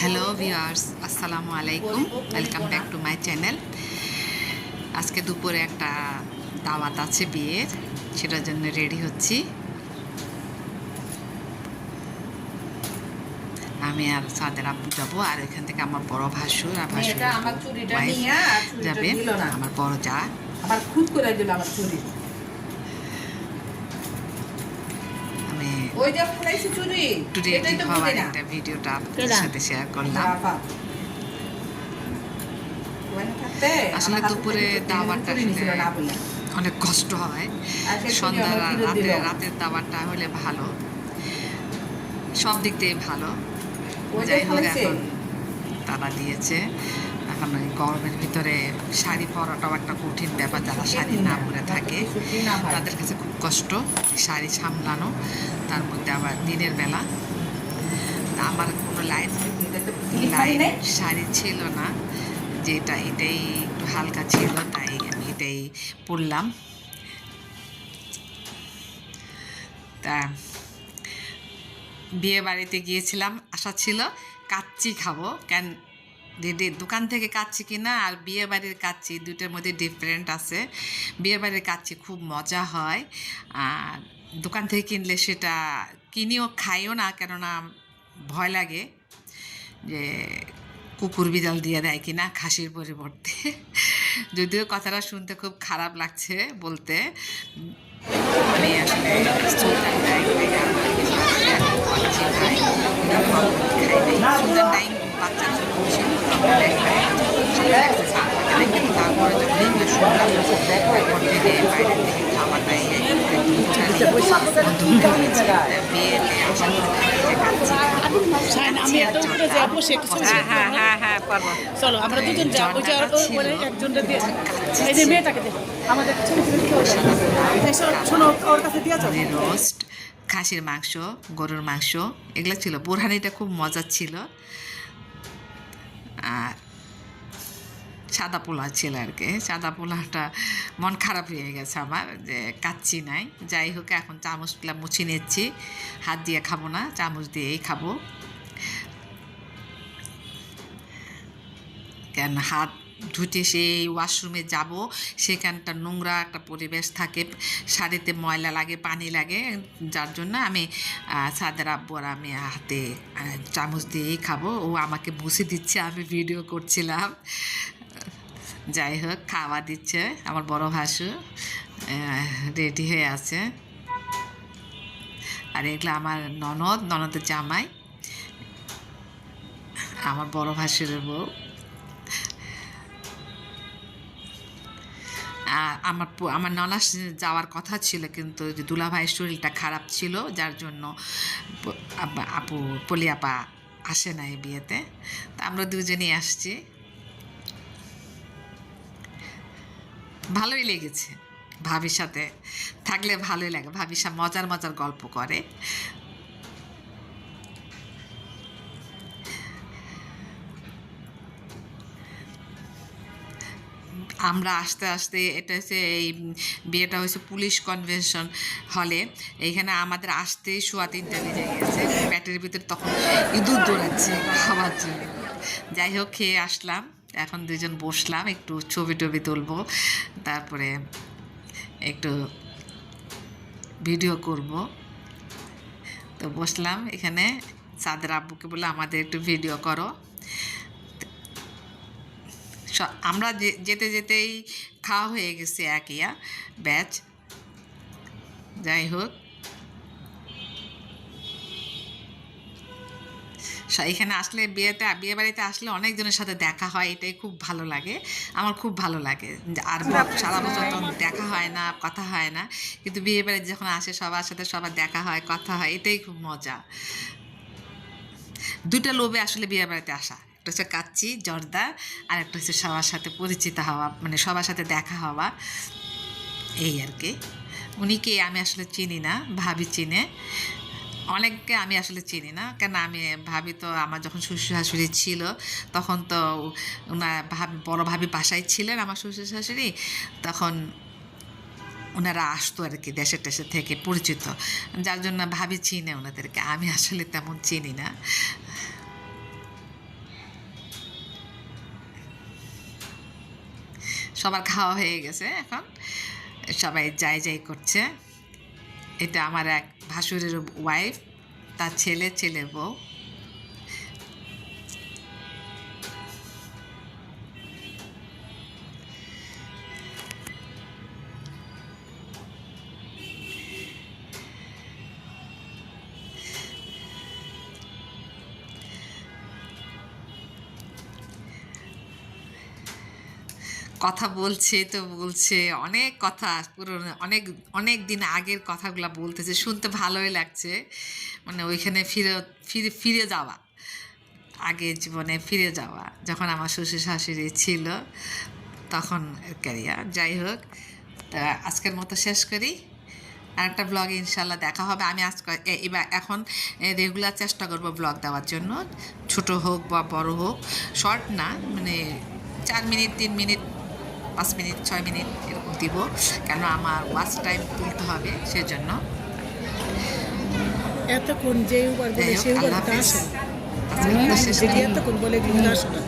Hello viewers আসসালামু আলাইকুম welcome back to my channel আজকে দুপুরে একটা দাওয়াত আছে বিয়ের। সেটার জন্য রেডি হচ্ছি। আমি আর সাদের আব্বু যাব আর এখান থেকে আমার বড় ভাসুর আর ভাসুর আমার যাবে আমার বড় যা। আবার খুদ করে দিল আমার চুরি। ওই যে ফেলাইছি চুরি। হওয়ার একটা ভিডিওটা আপনাদের সাথে শেয়ার করলাম। আসলে দুপুরে আসলে অনেক কষ্ট হয়। সন্ধ্যা রাতে রাতের দাবারটা হলে ভালো। সব দিক দিয়ে ভালো। যাই হোক এখন তারা দিয়েছে। এখন ওই গরমের ভিতরে শাড়ি পরাটাও একটা কঠিন ব্যাপার যারা শাড়ি না পরে থাকে। তাদের কাছে খুব কষ্ট শাড়ি সামলানো তার মধ্যে আবার দিনের বেলা। আমার কোনো লাইন লাইন শাড়ি ছিল না যেটা এটাই একটু হালকা ছিল তাই আমি এটাই পরলাম। তা বিয়ে বাড়িতে গিয়েছিলাম আশা ছিল কাচ্চি খাব কেন দিদি, দোকান থেকে কাচ্চি কিনা আর বিয়ে বাড়ির কাচ্ছি দুটোর মধ্যে ডিফারেন্ট আছে। বিয়ে বাড়ির কাচ্ছি খুব মজা হয়। আর দোকান থেকে কিনলে সেটা কিনিও, খাইও না, কেননা ভয় লাগে যে কুকুর বিড়াল দিয়ে দেয় কিনা খাসির পরিবর্তে। যদিও কথাটা শুনতে খুব খারাপ লাগছে বলতে। আমি আসলে বাচ্চার আমি এত উপরে সে একটু হ্যাঁ হ্যাঁ হ্যাঁ হ্যাঁ পারব চলো আমরা দুজন যাব যে আর বলে একজনটা দিয়ে এই যে মেয়েটাকে দে আমাদের ছবি তুলে দিতে হবে। এই শোনো, শোনো ওর কাছে দিয়ে যাও। রোস্ট খাসির মাংস গরুর মাংস এগুলো ছিল। বোরহানিটা খুব মজার ছিল। আর সাদা পোলা ছিল আর কি। সাদা পোলাটা মন খারাপ হয়ে গেছে আমার যে কাচ্ছি নাই। যাই হোক, এখন চামচ চামচগুলো মুছে নিচ্ছি। হাত দিয়ে খাব না, চামচ দিয়েই খাব। কেন হাত ধুতে সেই ওয়াশরুমে যাব, সেখানটা নোংরা একটা পরিবেশ থাকে, শাড়িতে ময়লা লাগে, পানি লাগে, যার জন্য আমি সাদের আব্বু আর আমি হাতে চামচ দিয়েই খাব। ও আমাকে বসে দিচ্ছে, আমি ভিডিও করছিলাম। যাই হোক, খাওয়া দিচ্ছে আমার বড় ভাসু রেডি হয়ে আছে। আর এগুলো আমার ননদ, ননদের জামাই, আমার বড় ভাসুরের বউ। আমার আমার ননাস যাওয়ার কথা ছিল কিন্তু যে দুলাভাইয়ের শরীরটা খারাপ ছিল, যার জন্য আপু, পলিয়াপা আসে না এই বিয়েতে। তা আমরা দুজনেই আসছি। ভালোই লেগেছে ভাবির সাথে। থাকলে ভালোই লাগে। ভাবির সাথে মজার মজার গল্প করে। আমরা আস্তে আস্তে এটা হচ্ছে এই বিয়েটা হয়েছে পুলিশ কনভেনশন হলে। এইখানে আমাদের আসতেই শোয়া তিনটা বেজে গেছে। প্যাটের ভিতরে তখন ইঁদুর দৌড়াচ্ছে খাওয়ার জন্য। যাই হোক, খেয়ে আসলাম। এখন দুজন বসলাম, একটু ছবি টবি তুলবো, তারপরে একটু ভিডিও করব। তো বসলাম এখানে। সাদের আব্বুকে বলে আমাদের একটু ভিডিও করো। আমরা যেতে যেতেই খাওয়া হয়ে গেছে একিয়া ব্যাচ। যাই হোক এখানে আসলে বিয়েতে বিয়ে বাড়িতে আসলে অনেকজনের সাথে দেখা হয়, এটাই খুব ভালো লাগে। আমার খুব ভালো লাগে। আর সারা বছর তো দেখা হয় না, কথা হয় না। কিন্তু বিয়ে বাড়িতে যখন আসে, সবার সাথে সবার দেখা হয়, কথা হয়, এটাই খুব মজা। দুটা লোভে আসলে বিয়ে বাড়িতে আসা। একটা হচ্ছে কাচ্চি, জর্দা, আর একটা হচ্ছে সবার সাথে পরিচিত হওয়া মানে সবার সাথে দেখা হওয়া। এই আর কি। উনি কে আমি আসলে চিনি না, ভাবি চিনে। অনেককে আমি আসলে চিনি না কেন আমি, ভাবি তো আমার যখন শ্বশুর শাশুড়ি ছিল, তখন তো ওনার ভাবি, বড় ভাবি বাসায় ছিলেন আমার শ্বশুর শাশুড়ি তখন ওনারা আসতো আর কি দেশের টেশের থেকে পরিচিত। যার জন্য ভাবি চিনে ওনাদেরকে আমি আসলে তেমন চিনি না। সবার খাওয়া হয়ে গেছে এখন। সবাই যাই যাই করছে। এটা আমার এক ভাসুরের ওয়াইফ তার ছেলে ছেলে বউ। কথা বলছে, তো বলছে, অনেক কথা পুরনো, অনেক অনেক দিন আগের কথাগুলো বলতেছে, শুনতে ভালোই লাগছে। মানে ওইখানে ফিরে ফিরে ফিরে যাওয়া আগের জীবনে ফিরে যাওয়া, যখন আমার শ্বশুর শাশুড়ি ছিল, তখন ক্যারিয়ার যাই হোক, তা আজকের মতো শেষ করি। আর একটা ব্লগ ইনশাল্লাহ দেখা হবে। আমি আজ এবার এখন রেগুলার চেষ্টা করব ব্লগ দেওয়ার জন্য। ছোট হোক বা বড় হোক শর্ট না মানে চার মিনিট, তিন মিনিট পাঁচ মিনিট ছয় মিনিট এরকম দিব কেন আমার ওয়াচ টাইম তুলতে হবে সেজন্য। এতক্ষণ যে উবার বলে সে উবার আসে। এতক্ষণ বলে এগুলো আসে না।